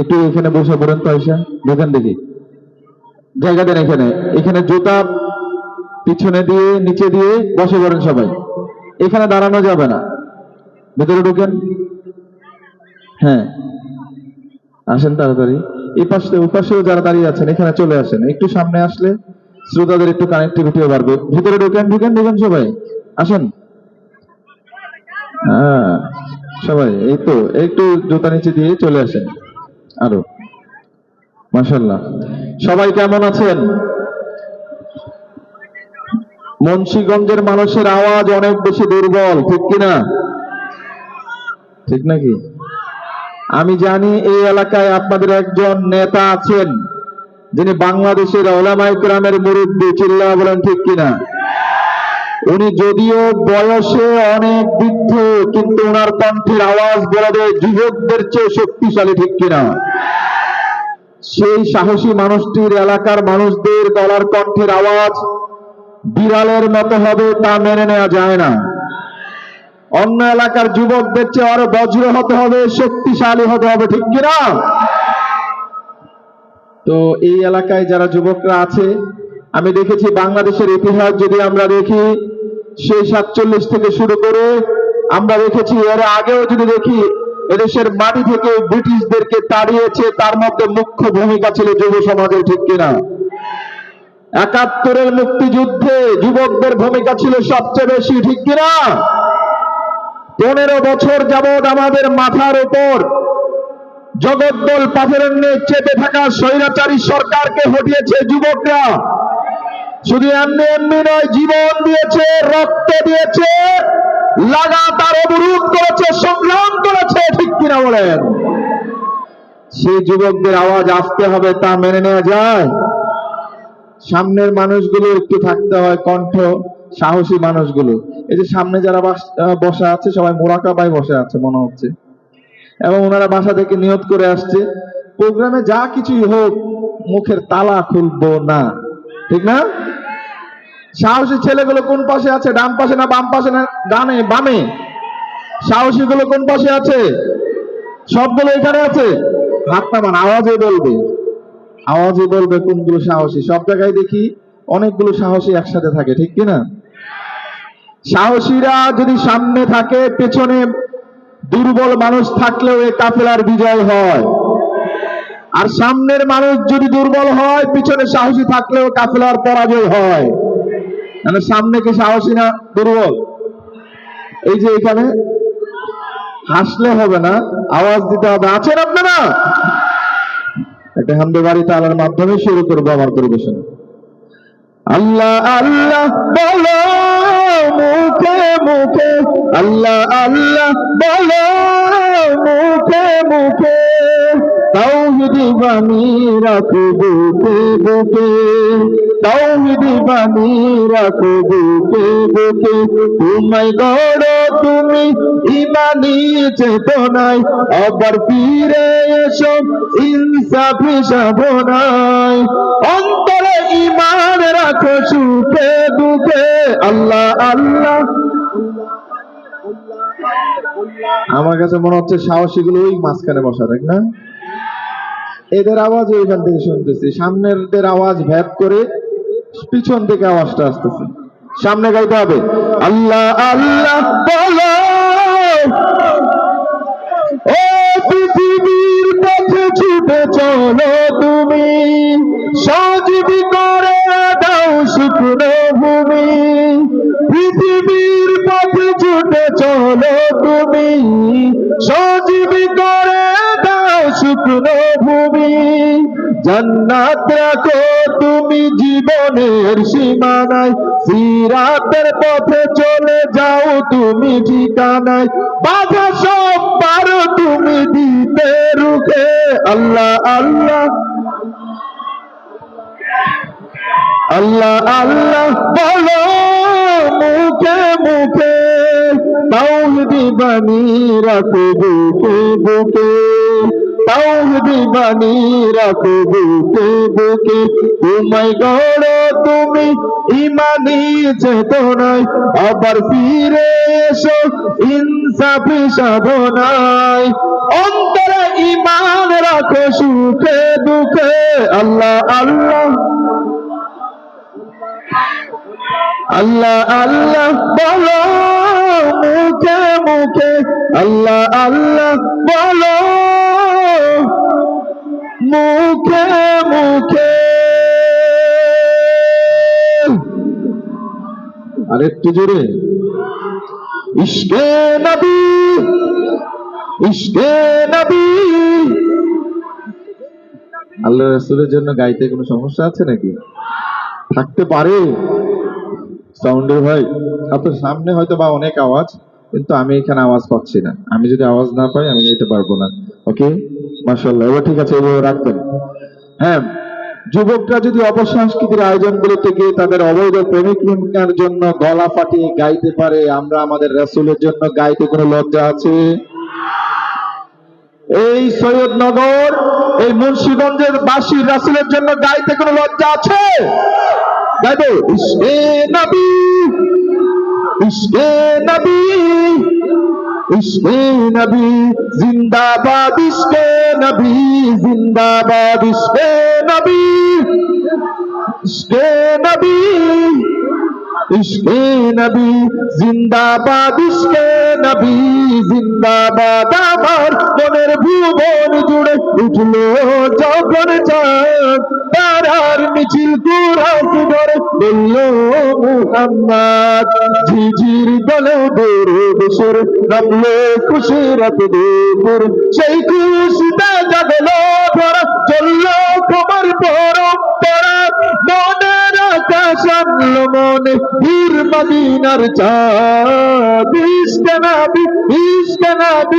একটু এখানে বসে পড়েন তো আয়সা দেখেন দেখি। জায়গা দেন এখানে। এখানে জুতা পিছনে দিয়ে, নিচে দিয়ে বসে পড়েন সবাই। এখানে দাঁড়ানো যাবে না। ভেতরে ঢুকেন। হ্যাঁ। আসেন তাড়াতাড়ি। এই পাশে ওই পাশেও যারা দাঁড়িয়ে আছেন, এখানে চলে আসেন। একটু সামনে আসলে শ্রোতাদের একটু কানেক্টিভিটিও বাড়বে। ভিতরে ঢুকেন ঢুকেন ঢুকেন সবাই। আসেন। হ্যাঁ। সবাই, এই তো, একটু জুতা নিচে দিয়ে চলে আসেন। আরও। মাশাল্লাহ সবাই কেমন আছেন? মুন্সিগঞ্জের মানুষের আওয়াজ অনেক বেশি দুর্বল, ঠিক কিনা? ঠিক নাকি? আমি জানি এই এলাকায় আপনাদের একজন নেতা আছেন, যিনি বাংলাদেশের ওলামাই গ্রামের মুরব্বী চিল্লা বলেন ঠিক কিনা? উনি যদিও বয়সে অনেক বৃদ্ধ, কিন্তু ওনার কণ্ঠের আওয়াজ বলা যায় যুবকদের চেয়ে শক্তিশালী ঠিক কিনা? সেই সাহসী মানুষটির এলাকার মানুষদের গলার কণ্ঠের আওয়াজ বিড়ালের মতো হবে তা মেনে নেওয়া যায় না। অন্য এলাকার যুবকদের চেয়ে আরও বজ্র হতে হবে, শক্তিশালী হতে হবে ঠিক কিনা? তো এই এলাকায় যারা যুবকরা আছে, আমি দেখেছি বাংলাদেশের ইতিহাস যদি আমরা দেখি সেই সাতচল্লিশ থেকে শুরু করে আমরা দেখেছি এর আগেও যদি দেখি, এদেশের মাটি থেকে ব্রিটিশদেরকে তাড়িয়েছে, তার মধ্যে মুখ্য ভূমিকা ছিল যুব সমাজের ঠিক কিনা। একাত্তরের মুক্তিযুদ্ধে যুবকদের ভূমিকা ছিল সবচেয়ে বেশি, ঠিক কিনা? পনেরো বছর যাবৎ আমাদের মাথার উপর জগদ্দল পাথরের চেপে থাকা স্বৈরাচারী সরকারকে হটিয়েছে যুবকরা। শুধু এমনি এমনি নয়, জীবন দিয়েছে, রক্ত দিয়েছে, লাগাতার অবরোধ করেছে, সংগ্রাম করেছে, ঠিক কিনা বলেন? সেই যুবকদের আওয়াজ আসতে হবে, তা মেনে নেওয়া যায়। সামনের মানুষগুলো একটু থাকতে হয়, কণ্ঠ সাহসী মানুষগুলো। এই যে সামনে যারা বাস- আছে, সবাই মোরাকাবাই বসে আছে, মনে হচ্ছে। এবং ওনারা বাসা থেকে নিয়ত করে আসছে। প্রোগ্রামে যা কিছুই হোক, মুখের তালা খুলবো না। ঠিক না? সাহসী ছেলেগুলো কোন পাশে আছে? ডান পাশে না বাম পাশে না ডানে? বামে। সাহসী গুলো কোন পাশে আছে? সবগুলো এখানে আছে? হাত নামান, আওয়াজে বলবে। আওয়াজে বলবে কোনগুলো সাহসী। সব জায়গায় দেখি অনেকগুলো সাহসী একসাথে থাকে, ঠিক কিনা সাহসীরা যদি সামনে থাকে, পেছনে দুর্বল মানুষ থাকলেও এ কাফেলার বিজয় হয়। আর সামনের মানুষ যদি দুর্বল হয়, পিছনে সাহসী থাকলেও কাফেলার পরাজয় হয়। মানে সামনে কি সাহসী না দুর্বল? এই যে এখানে হাসলে হবে না, আওয়াজ দিতে হবে। আছেন আপনারা? একটা হামদে বাড়ি তালার মাধ্যমে শুরু করব আমার পরিবেশন। আল্লাহ আল্লাহ, বলো মুখে মুখে। আল্লাহ আল্লাহ, বলো মুখে মুখে। বাণী রাখো বুকে তুমি আবার ফিরে ইনসাফি অন্তরে ইমান রাখো সুখে দুঃখে। আল্লাহ আল্লাহ। আমার কাছে মনে হচ্ছে সাহসী গুলো ওই মাঝখানে বসা দেখ না? এদের আওয়াজ ওইখান থেকে শুনতেছি। সামনেরদের আওয়াজ ভ্যাপ করে পিছন থেকে আওয়াজটা আসতেছে। সামনে গাইতে হবে। আল্লাহ আল্লাহ, বলো। ও পৃথিবীর পথে ছুটে চলো তুমি। সজীবী করে দাও শুকনো ভূমি। পৃথিবীর পথে ছুটে চলো তুমি। সজীবী করে দাও শুকনো ভূমি জান্নাত রাখো তুমি জীবনের সীমানায়। সিরাতের পথে চলে যাও তুমি ঠিকানায়। বাধা সব পারো তুমি দিতে রুখে। আল্লাহ আল্লাহ। আল্লাহ আল্লাহ, বলো মুখে মুখে। তাওহিদি বাণী রাখো বুকে বুকে। তাওহিদি বাণী রাখো বুকে বুকে তোমায় গড় আবার ফিরে এসো, ইনসাফি সাধনায় অন্তরে ইমান রাখো, সুখে দুঃখে, আল্লাহ আল্লাহ। আল্লাহ আল্লাহ, বলো মুখে মুখে। আল্লাহ আল্লাহ, বলো মুখে মুখে। আরেকটু জোরে। ইশকে নবী ইশকে নবী। আল্লাহ রাসূলের জন্য গাইতে কোনো সমস্যা আছে নাকি? থাকতে পারে। সাউন্ডের ভাই আপনার সামনে হয়তো বা অনেক আওয়াজ, কিন্তু আমি এখানে আওয়াজ পাচ্ছি না। আমি যদি আওয়াজ না পাই, আমি গাইতে পারব না। ওকে? মাশাআল্লাহ, এবার ঠিক আছে, এভাবে রাখবেন। হ্যাঁ যুবকরা যদি অপসংস্কৃতির আয়োজনগুলোতে গিয়ে তাদের অবৈধ প্রেমিক প্রেমিকার জন্য গলা ফাটিয়ে গাইতে পারে, আমরা আমাদের রাসূলের জন্য গাইতে কোনো লজ্জা আছে? এই সৈয়দনগর, এই মুন্সিগঞ্জের বাসী রাসূলের জন্য গাইতে কোনো লজ্জা আছে? গাইবো ইশকে নবী ইশকে নবী ইশকে নবী জিন্দাবাদ ইসকে নবী জিন্দাবাদ ইসকে নবী ইসকে নবী। ইশকে নবী, জিন্দাবাদ ইশকে নবী, জিন্দাবাদ আমার। মনের ভুবন জুড়ে উঠল যখন চাঁদ। তারার মিছিল কুরাস ধরে বলল, মুহাম্মদ, ঝিঝির দলে দৌড় সরে নামলো খুশি রাত দুপুর। সেই খুশিতে জাগলো ধরা চলল তোমার পরম্পরা মনের আকাশ আনলো মনে বীর মদিনার চাঁদ ইশক নবী, ইশক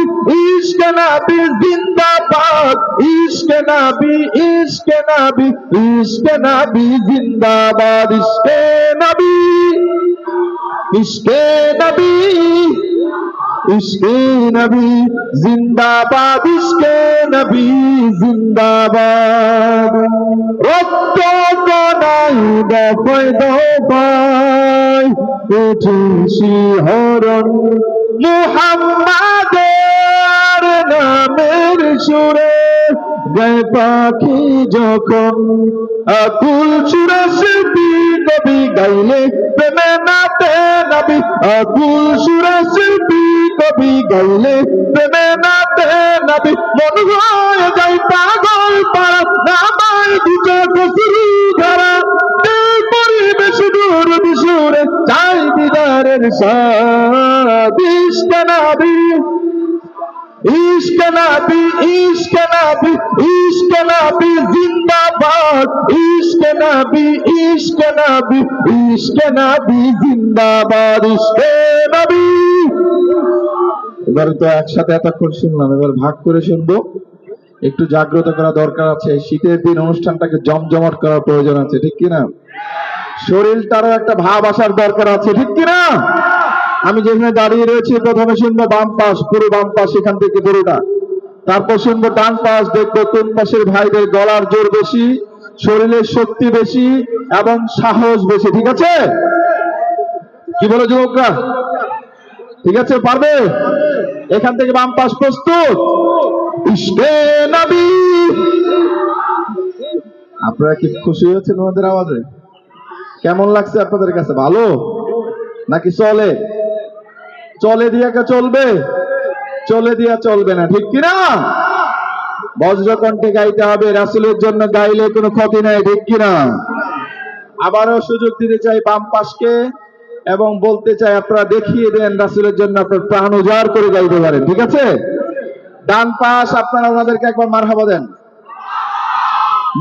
জিন্দাবাদ। ইশক নবী, ইশক জিন্দাবাদ। ইশক নবী, ইশকে জিন্দাবাদ। ইশকে জিন্দাবাদ। রক্ত কনাই দফায় দফায় উঠি শিহরণ মুহাম্মাদের নামের সুরে, গায়ে পাখি যখন আকুল সুরে শিল্পী কবি গাইলে, প্রেমে নাতে নবী, আকুল সুরে শিল্পী কবি গাইলে, প্রেমে নাতে নবী, মন হয়ে যাই পাগল পাড়া নামাই দুটো কসুরু এবার তো একসাথে এতক্ষণ শুনলাম, এবার ভাগ করে শুনব। একটু জাগ্রত করা দরকার আছে শীতের দিন অনুষ্ঠানটাকে জমজমাট করার প্রয়োজন আছে, ঠিক কিনা? শরীরটারও একটা ভাব আসার দরকার আছে, ঠিক কিনা? আমি যেখানে দাঁড়িয়ে রয়েছি, প্রথমে শুনব বাম পাশ, পুরো বাম পাশ এখান থেকে পুরোটা তারপর শুনব ডান পাশ, দেখব কোন পাশের ভাইদের গলার জোর বেশি, শরীরের শক্তি বেশি এবং সাহস বেশি, ঠিক আছে? কি বলো যুবকরা? ঠিক আছে, পারবে? এখান থেকে বাম পাশ প্রস্তুত। আপনারা কি খুশি হয়েছেন ওনাদের আওয়াজে? কেমন লাগছে আপনাদের কাছে, ভালো? নাকি চলে? চলে দিয়াকে চলবে? চলে দিয়া চলবে না, ঠিক কিনা? বজ্রকণ্ঠে গাইতে হবে, রাসুলের জন্য গাইলে কোনো ক্ষতি নাই, ঠিক কিনা? আবারও সুযোগ দিতে চাই বাম পাশকে এবং বলতে চাই আপনারা দেখিয়ে দেন, রাসুলের জন্য আপনার প্রাণ উজাড় করে গাইতে পারেন, ঠিক আছে? ডান পাশ, আপনারা ওনাদেরকে একবার মার হাবা দেন।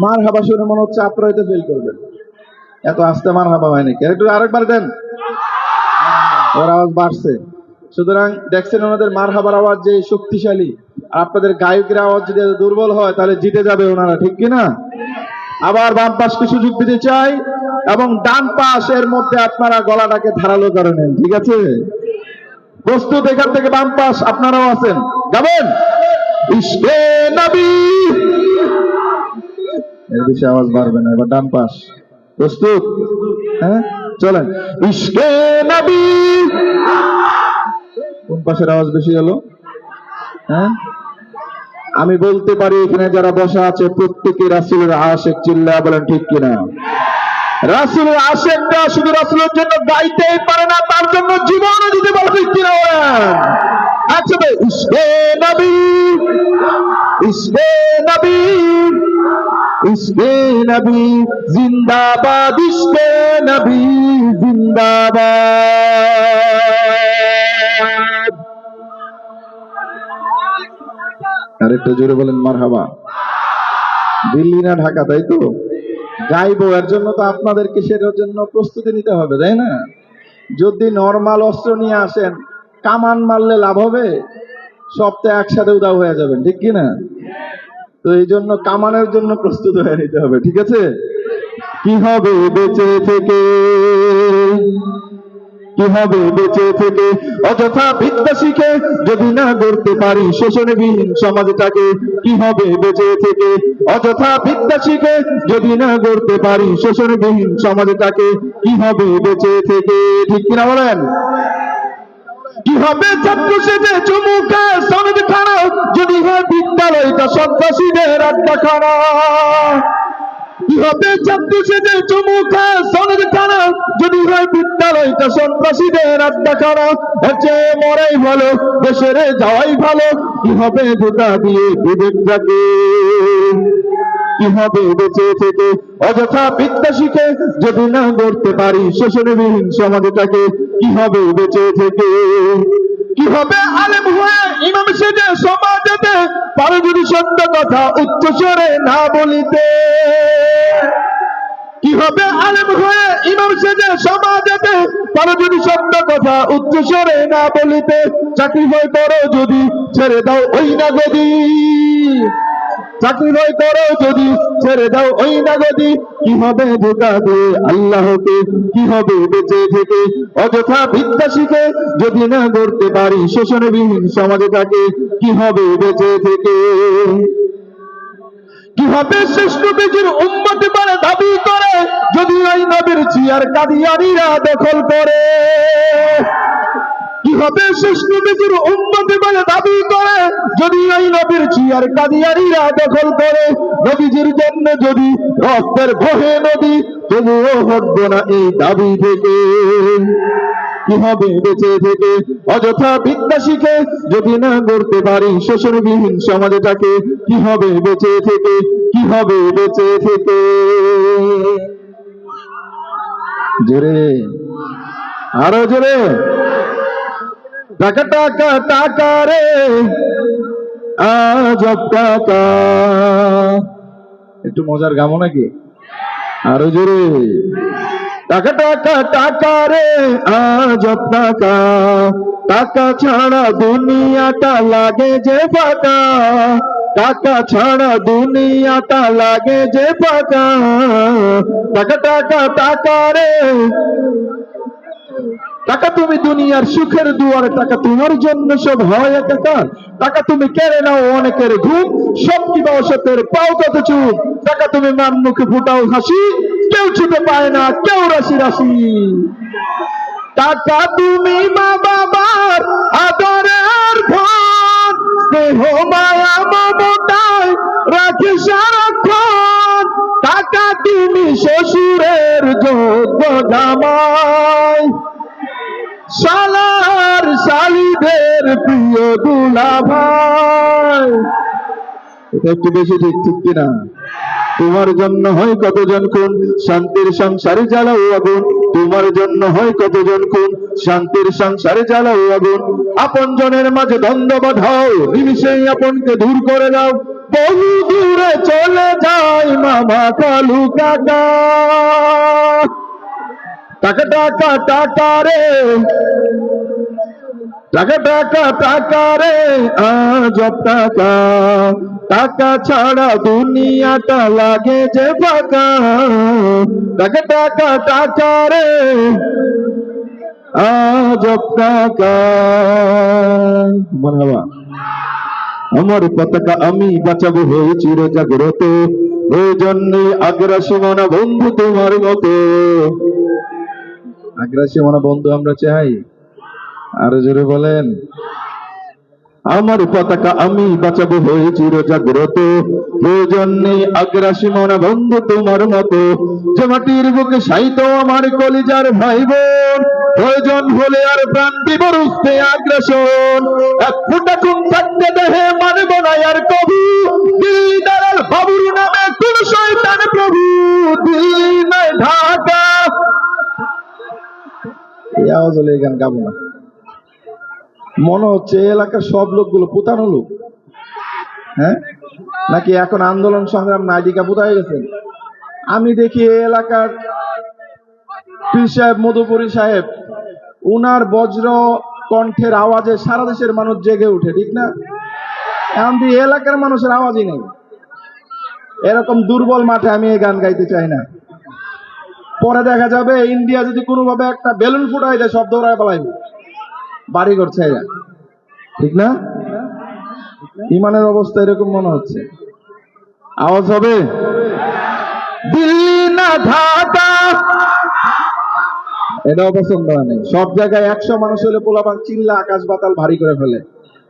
মার হাবা শুনে মনে হচ্ছে আপনারা হয়তো ফেল করবেন। এত আস্তে মার হাবা হয়নি। একটু আরেকবার দেন। ওর আওয়াজ বাড়ছে। সুতরাং দেখছেন ওনাদের মার হাবার আওয়াজ যে শক্তিশালী। আপনাদের গায়কের আওয়াজ যদি দুর্বল হয়, তাহলে জিতে যাবে ওনারা, ঠিক কিনা? আবার বাম পাশকে সুযোগ দিতে চাই, এবং ডান পাশ এর মধ্যে আপনারা গলাটাকে ধারালো করে নেন, ঠিক আছে? প্রস্তুত এখান থেকে বাম পাশ, আপনারাও আছেন। বেশি আওয়াজ বাড়বে না, এবার ডান পাশ। প্রস্তুত? হ্যাঁ? চলেন। ইশকে নবী! কোন পাশের আওয়াজ বেশি হলো? হ্যাঁ? আমি বলতে পারি এখানে যারা বসা আছে, প্রত্যেকে রাসুলের আশেক চিল্লা বলেন, ঠিক কিনা? রাসুলের আশেকটা শুধু রাসুলের জন্য গাইতেই পারে না, তার জন্য জীবনও দিতে পারে ঠিক কিনা বলেন? আচ্ছা ভাই ইসকে নবী ইসকে নবী ইসকে নবী, জিন্দাবাদ ইসকে নবী, জিন্দাবাদ। আরেকটু জোরে বলেন, মারহাবা। দিল্লি না ঢাকা, তাই তো? গাইবো এর জন্য তো আপনাদেরকে সেটার জন্য প্রস্তুতি নিতে হবে, তাই না? যদি নর্মাল অস্ত্র নিয়ে আসেন, কামান মারলে লাভ হবে? সপ্তাহে একসাথে উদাও হয়ে যাবেন, ঠিক কি না? তো এই জন্য কামানের জন্য প্রস্তুত হয়ে নিতে হবে, ঠিক আছে? কি হবে বেঁচে থেকে? কি হবে বেঁচে থেকে? অযথা বিদ্যা যদি না গড়তে পারি শোষণবিহীন সমাজটাকে কি হবে বেঁচে থেকে? অযথা বিদ্যা যদি না গড়তে পারি শোষণবিহীন সমাজটাকে কি হবে বেঁচে থেকে? ঠিক কিনা বলেন? কি হবে ছাত্র সেজে খানা যদি হয় বিদ্যালয়টা সন্ত্রাসীদের আড্ডা খানা চুমুকে সনদ যদি হয় বিদ্যালয়টা সন্ত্রাসীদের আড্ডা খানা মরাই ভালো, দেশের যাওয়াই ভালো। কি হবে দিয়ে বিবেকটাকে কি হবে বেঁচে থেকে? অযথা বিদ্যা শিখে যদি না গড়তে পারি শোষণবিহীন সমাজটাকে কি হবে বেঁচে থেকে? কি হবে আলেম হয়ে? ইমাম সেজে সমাজেতে পারো যদি কথা উচ্চস্বরে না বলিতে। কি হবে আলেম হয়ে? ইমাম সেজে সমাজেতে যদি কথা উচ্চস্বরে না বলিতে। চাকরি হয় করো যদি ছেড়ে দাও, ওই না গদি চাকরি নয় করো যদি, ছেড়ে দাও ওই না গদি কি হবে ধোকা দিয়ে আল্লাহকে? কি হবে বেঁচে থেকে? অযথা বিদ্যা শিখে যদি না গড়তে পারি, শোষণবিহীন সমাজে থাকে কি হবে বেঁচে থেকে? কি হবে শ্রেষ্ঠ বেজির উন্মতি বলে দাবি করে, যদি ওই নবীর চিয়ার কাদিয়ানিরা দখল করে? কি হবে উন্মতি বলে দাবি করে? যদি ওই নবীর চিয়ার কাদিয়ানিরা দখল করে জন্য যদি রক্তের বহে নদী, তবুও হটব না এই দাবি থেকে। কি বেঁচে থেকে? অযথা বিদ্যা শিখে যদি না গড়তে পারি শোষণবিহীন সমাজটাকে কি হবে বেঁচে থেকে? কি হবে বেঁচে থেকে? জোরে। আরও জোরে। টাকা টাকা টাকা রে আজব টাকা একটু মজার গামো নাকি? আরও জোরে। টাকা টাকা টাকা রে আজব টাকা টাকা ছাড়া দুনিয়াটা লাগে যে ফাঁকা। টাকা ছাড়া দুনিয়াটা লাগে যে ফাঁকা। টাকা টাকা টাকা রে টাকা তুমি দুনিয়ার সুখের দুয়ার, টাকা তোমার জন্য সব হয় একাকার টাকা তুমি কেড়ে নাও অনেকের ঘুম, সব অসতের পাও কত চুপ টাকা তুমি মান মুখে ফুটাও হাসি, কেউ ছুটে পায় না, কেউ রাশি রাশি। টাকা তুমি মা বাবার আদরের ধন, স্নেহ, মায়া, মমতায় রাখে সারাক্ষণ। টাকা তুমি শ্বশুরের যোগ্য জামাই শালার শালিদের প্রিয় দুলা ভাই এটা একটু বেশি ঠিক ঠিক কিনা? তোমার জন্য হয় কতজন খুন? শান্তির সংসারে জ্বালাও আগুন। তোমার জন্য হয় কতজন খুন? শান্তির সংসারে জ্বালাও আগুন। আপন জনের মাঝে দ্বন্দ্ব বাধাও। নিমিশেই আপনকে দূর করে দাও। বহু দূরে চলে যায় মামা কালু কাকা। টাকা টাকা টাকা রে। টাকা টাকা টাকা রে আজব টাকা। টাকা ছাড়া দুনিয়াটা লাগে যে ফাঁকা। টাকা টাকা টাকা রে আজব টাকা। মারহাবা আমার পতাকা আমি বাঁচাবো হয়ে চির জাগ্রত প্রয়োজন জন্যে আগ্রাসী মনা বন্ধু তোমার মতো। আগ্রাসী মনা বন্ধু আমরা চাই। আরও জোরে বলেন। আমার পতাকা আমি বাঁচাবো হয়ে চির জাগ্রত প্রয়োজন নেই আগ্রাসী মনা বন্ধু তোমার মতো। যে মাটির বুকে সাইত আমার কলিজার ভাই বোন প্রয়োজন হলে আর প্রাণ দিব রুখতে আগ্রাসন। এক ফুটা খুন থাকতে দেহে মানব না আর কবু। দিল্লি দালাল বাবুর নামে কোন শয়তান প্রভু। দিল্লি আওয়াজ হলে এই গান গাবো না। মনে হচ্ছে এলাকার সব লোকগুলো পুতানো লোক। হ্যাঁ? নাকি এখন আন্দোলন সংগ্রাম নাইদিকা পুতায় গেছেন আমি দেখি এলাকার পীর সাহেব, মধুপুরী সাহেব, উনার বজ্র কণ্ঠের আওয়াজে সারা দেশের মানুষ জেগে উঠে, ঠিক না? দিয়ে এলাকার মানুষের আওয়াজই নেই। এরকম দুর্বল মাঠে আমি এই গান গাইতে চাই না। পরে দেখা যাবে ইন্ডিয়া যদি কোনোভাবে একটা বেলুন ফুটাই দেয়, সব দৌড়ায় পালাইবে। বাড়ি করছে এরা ঠিক না? ইমানের অবস্থা এরকম মনে হচ্ছে। আওয়াজ হবে? এটাও পছন্দ হয় নাই। সব জায়গায় একশো মানুষ হলে পোলাপান চিল্লা আকাশ বাতাল ভারী করে ফেলে।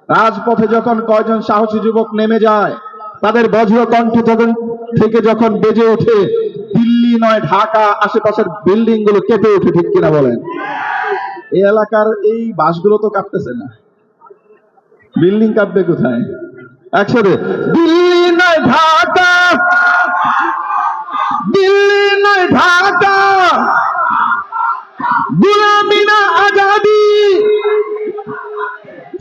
রাজপথে যখন কয়জন সাহসী যুবক নেমে যায়, তাদের বজ্র কণ্ঠ যখন থেকে যখন বেজে ওঠে নয়, ঢাকা আশেপাশের বিল্ডিংগুলো কেঁপে ওঠে, ঠিক কিনা বলেন? এই এলাকার এই বাসগুলো তো কাঁপতেছে না। বিল্ডিং কাঁপবে কোথায়? একসাথে, দিল্লি নয়, ঢাকা, দিল্লি নয়, ঢাকা, গুলামি না আজাদি,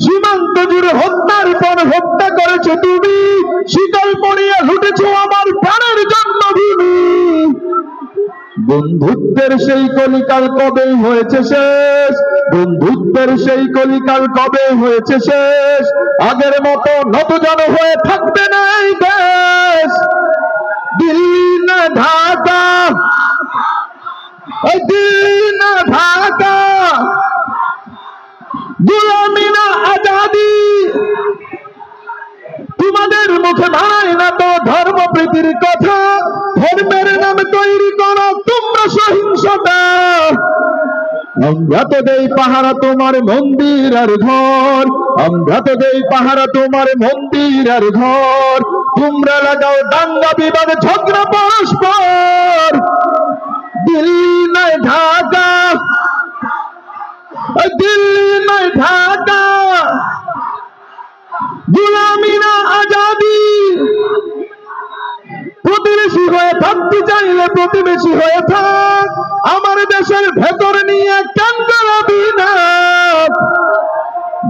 সীমান্ত জুড়ে হত্যার পর হত্যা করেছে তুমি শীতল পড়িয়া বন্ধুত্বের সেই কলিকাল কবে হয়েছে শেষ? বন্ধুত্বের সেই কলিকাল কবে হয়েছে শেষ? আগের মতো নতজন হয়ে থাকবে না এই দেশ। দিল্লি না ঢাকা। ওই দিল্লি না ঢাকা। গুলামি না আজাদি। মুখে মানায় না তো ধর্ম প্রীতির কথা। ধর্মের নামে তৈরি করো, তোমরা সহিংসতা। আমরা তো দেই পাহারা তোমার মন্দির আর ঘর। আমরা তো দেই পাহারা তোমার মন্দির আর ঘর। তোমরা লাগাও দাঙ্গা বিবাদ, ঝগড়া পরস্পর। দিল্লি নয় ঢাকা। দিল্লি নয় ঢাকা। গুলামি আজাদি। প্রতিবেশী হয়ে থাকতে চাইলে প্রতিবেশী হয়ে থাক। আমার দেশের ভেতর নিয়ে কেন গলাবি না?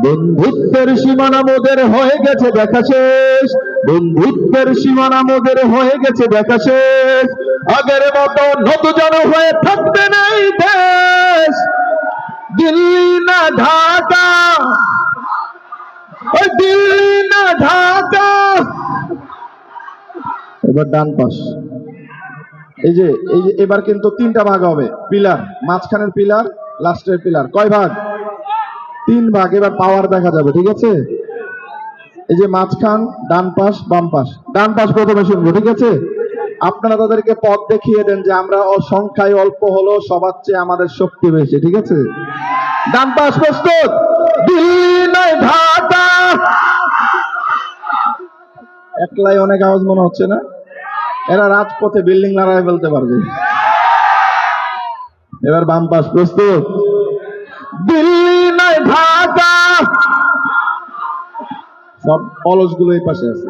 বন্ধুত্বের সীমানা মোদের হয়ে গেছে, দেখা শেষ। বন্ধুত্বের সীমানা মোদের হয়ে গেছে, দেখা শেষ। আগের মতো নতুন হয়ে থাকবে না এই দেশ। দিল্লি না ঢাকা ওই দিল্লি না ঢাকা এবার ডান পাশ। এই যে এই যে, এবার কিন্তু তিনটা ভাগ হবে। পিলার, মাঝখানের পিলার, লাস্টের পিলার। কয় ভাগ? তিন ভাগ। এবার পাওয়ার দেখা যাবে, ঠিক আছে? এই যে মাঝখান, ডান পাশ, বাম পাশ। ডান পাশ প্রথমে শুনব, ঠিক আছে? আপনারা তাদেরকে পথ দেখিয়ে দেন যে আমরা ও সংখ্যায় অল্প হলো সবার চেয়ে আমাদের শক্তি বেশি, ঠিক আছে? ডান পাশ প্রস্তুত। ঢাকা একলাই অনেক আওয়াজ মনে হচ্ছে না? এরা রাজপথে বিল্ডিং লড়াই ফেলতে পারবে। এবার বাম পাশ প্রস্তুত। দিল্লি নয়, ঢাকা। সব অলসগুলো এই পাশে আছে।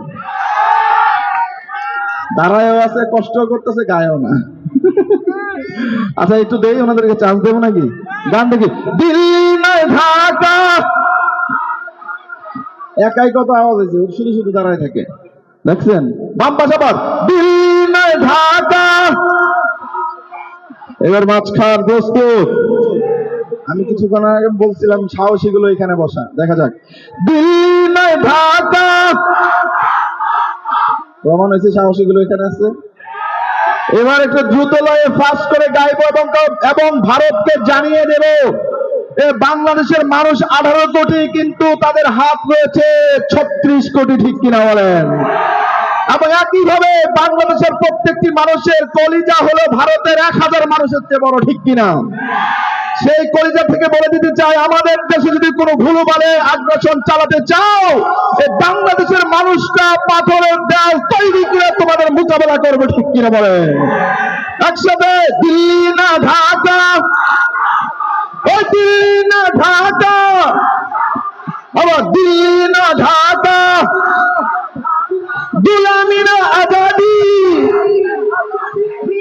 দাঁড়ায়ও আছে, কষ্ট করতেছে, গায়েও না। আচ্ছা একটু দেই ওনাদেরকে চান্স দেবো নাকি? গান দেখি। দিল্লি নয় ঢাকা একাই কত আওয়াজ হয়েছে? শুধু শুধু দাঁড়ায় থাকে। দেখছেন? বাম পাশে আবার দিল্লি নয় ঢাকা। এবার মাঝখান, প্রস্তুত। আমি কিছুক্ষণ আগে বলছিলাম সাহসী গুলো এখানে বসা। দেখা যাক। নয় ঢাকা। প্রমাণ হয়েছে সাহসী গুলো এখানে আছে। এবার একটু দ্রুত লয়ে ফাস্ট করে গাইব এবং এবং ভারতকে জানিয়ে দেব। বাংলাদেশের মানুষ আঠারো কোটি, কিন্তু তাদের হাত রয়েছে ছত্রিশ কোটি, ঠিক কিনা বলেন? এবং একইভাবে বাংলাদেশের প্রত্যেকটি মানুষের কলিজা হলো ভারতের এক হাজার মানুষের চেয়ে বড়, ঠিক কিনা? সেই কলিজা থেকে বলে দিতে চাই, আমাদের দেশে যদি কোনো ভুল বলে আগ্রাসন চালাতে চাও এই বাংলাদেশের মানুষটা পাথরের দেয়াল তৈরি করে তোমাদের মোকাবেলা করবে, ঠিক কিনা বলেন? একসাথে দিল্লি না ঢাকা দিন ঢাকা আমার দিন ঢাকা দুলামিনা আজাদি।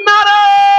নারায়